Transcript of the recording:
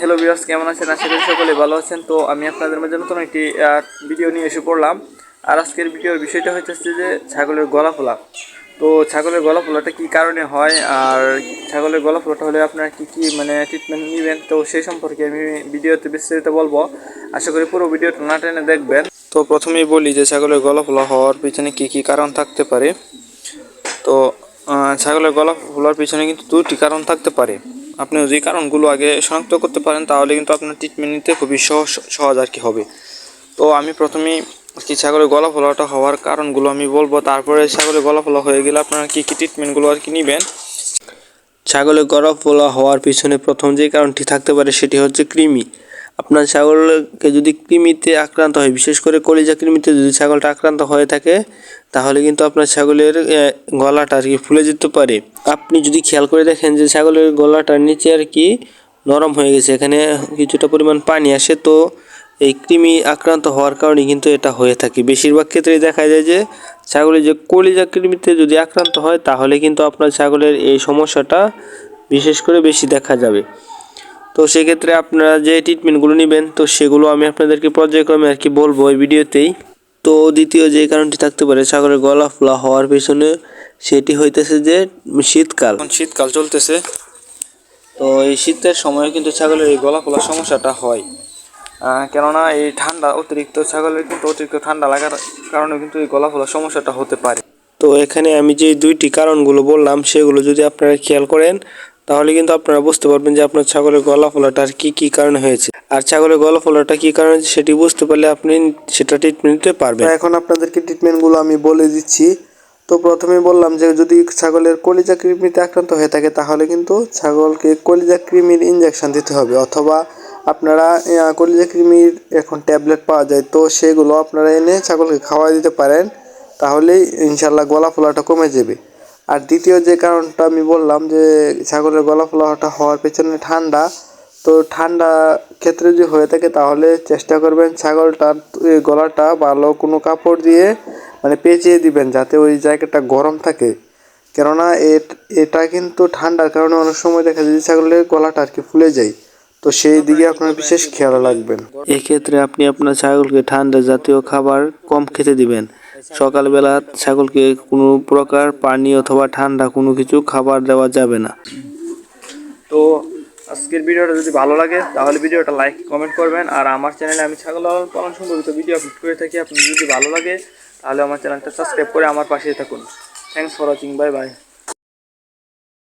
Hello viewers কেমন আছেন? আশা করি সকলে ভালো আছেন। তো আমি আপনাদের মাঝে নতুন একটি ভিডিও নিয়ে এসে পড়লাম। আর আজকের ভিডিওর বিষয়টা হচ্ছে যে ছাগলের গলা ফোলা। তো ছাগলের গলা ফোলাটা কী কারণে হয়? আর ছাগলের গলা ফোলাটা হলে আপনারা কী কী মানে ট্রিটমেন্ট নেবেন? তো সেই সম্পর্কে আমি ভিডিওতে বিস্তারিত বলব। আশা করি পুরো ভিডিওটা না টেনে দেখবেন। তো প্রথমেই বলি যে ছাগলের গলা ফোলা হওয়ার পিছনে কী কী কারণ থাকতে পারে। তো ছাগলের গলা ফোলার পিছনে কিন্তু দুটি কারণ থাকতে পারে। আপনি যদি কারণগুলো আগে শনাক্ত করতে পারেন, তাহলে কিন্তু আপনার ট্রিটমেন্ট নিতে খুবই সহজ সহজ আর কি হবে। তো আমি প্রথমেই কি ছাগলের গলা ফলাটা হওয়ার কারণগুলো আমি বলব, তারপরে ছাগলের গলা ফলা হয়ে গেলে আপনারা কী কী ট্রিটমেন্টগুলো আর কি নেবেন? ছাগলের গলা ফলা হওয়ার পিছনে প্রথম যে কারণটি থাকতে পারে, সেটি হচ্ছে কৃমি। আপনার ছাগলকে যদি কৃমিতে আক্রান্ত হয়, বিশেষ করে কলিজা কৃমিতে যদি ছাগলটা আক্রান্ত হয়ে থাকে, তাহলে কিন্তু আপনার ছাগলের গলাটা আর কি ফুলে যেতে পারে। আপনি যদি খেয়াল করে দেখেন যে ছাগলের গলাটার নিচে আর কি নরম হয়ে গেছে, এখানে কিছুটা পরিমাণ পানি আসে, তো এই কৃমি আক্রান্ত হওয়ার কারণে কিন্তু এটা হয়ে থাকে। বেশিরভাগ ক্ষেত্রেই দেখা যায় যে ছাগলের যে কলিজা কৃমিতে যদি আক্রান্ত হয়, তাহলে কিন্তু আপনার ছাগলের এই সমস্যাটা বিশেষ করে বেশি দেখা যাবে। তো সেক্ষেত্রে আপনারা যে ট্রিটমেন্টগুলো নেবেন তো সেগুলো আমি আপনাদেরকে পর্যায়ক্রমে আর কি বলব এই ভিডিওতেই। তো দ্বিতীয় যে কারণটি থাকতে পারে ছাগলের গলা ফোলা হওয়ার পেছনে সেটি হইতেছে যে শীতকাল। শীতকাল চলতেছে। তো এই শীতের সময় কিন্তু ছাগলের এই গলা ফোলার সমস্যাটা হয়। আহ, কেননা এই ঠান্ডা অতিরিক্ত ছাগলের কিন্তু অতিরিক্ত ঠান্ডা লাগার কারণে কিন্তু এই গলা ফোলার সমস্যাটা হতে পারে। তো এখানে আমি যে দুইটি কারণগুলো বললাম সেগুলো যদি আপনারা খেয়াল করেন তাহলে কিন্তু আপনারা বুঝতে পারবেন যে আপনার ছাগলের গলা ফোলাটা আর কি কি কারণে হয়েছে। আর ছাগলের গলা ফোলাটা কি কারণে সেটি বুঝতে পারলে আপনি সেটা ট্রিটমেন্ট নিতে পারবেন। এখন আপনাদেরকে ট্রিটমেন্টগুলো আমি বলে দিচ্ছি। তো প্রথমে বললাম যে যদি ছাগলের কলিজা কৃমিতে আক্রান্ত হয়ে থাকে, তাহলে কিন্তু ছাগলকে কলিজা কৃমির ইঞ্জেকশন দিতে হবে। অথবা আপনারা কলিজা কৃমির এখন ট্যাবলেট পাওয়া যায়, তো সেগুলো আপনারা এনে ছাগলকে খাওয়া দিতে পারেন। তাহলেই ইনশাল্লাহ গলা ফোলাটা কমে যাবে। আর দ্বিতীয় যে কারণটা আমি বললাম যে ছাগলের গলা ফোলাটা হওয়ার পেছনে ঠান্ডা, তো ঠান্ডা ক্ষেত্রে যদি হয়ে থাকে তাহলে চেষ্টা করবেন ছাগলটার গলাটা ভালো কোনো কাপড় দিয়ে মানে পেঁচিয়ে দিবেন যাতে ওই জায়গাটা গরম থাকে। কেননা এট- এটা কিন্তু ঠান্ডার কারণে অনেক সময় দেখা যায় যে ছাগলের গলাটা আর কি ফুলে যায়। তো সেই দিকে আপনার বিশেষ খেয়াল রাখবেন। এক্ষেত্রে আপনি আপনার ছাগলকে ঠান্ডা জাতীয় খাবার কম খেতে দিবেন। সকালবেলা ছাগলকে কোনো প্রকার পানি অথবা ঠান্ডা কোনো কিছু খাবার দেওয়া যাবে না। তো আজকের ভিডিওটা যদি ভালো লাগে, তাহলে ভিডিওটা লাইক, কমেন্ট করবেন। আর আমার চ্যানেলে আমি ছাগল লালন পালন সম্পর্কিত ভিডিও আপলোড করে থাকি। আপনি যদি ভালো লাগে, তাহলে আমার চ্যানেলটা সাবস্ক্রাইব করে আমার পাশে থাকুন। Thanks for watching bye bye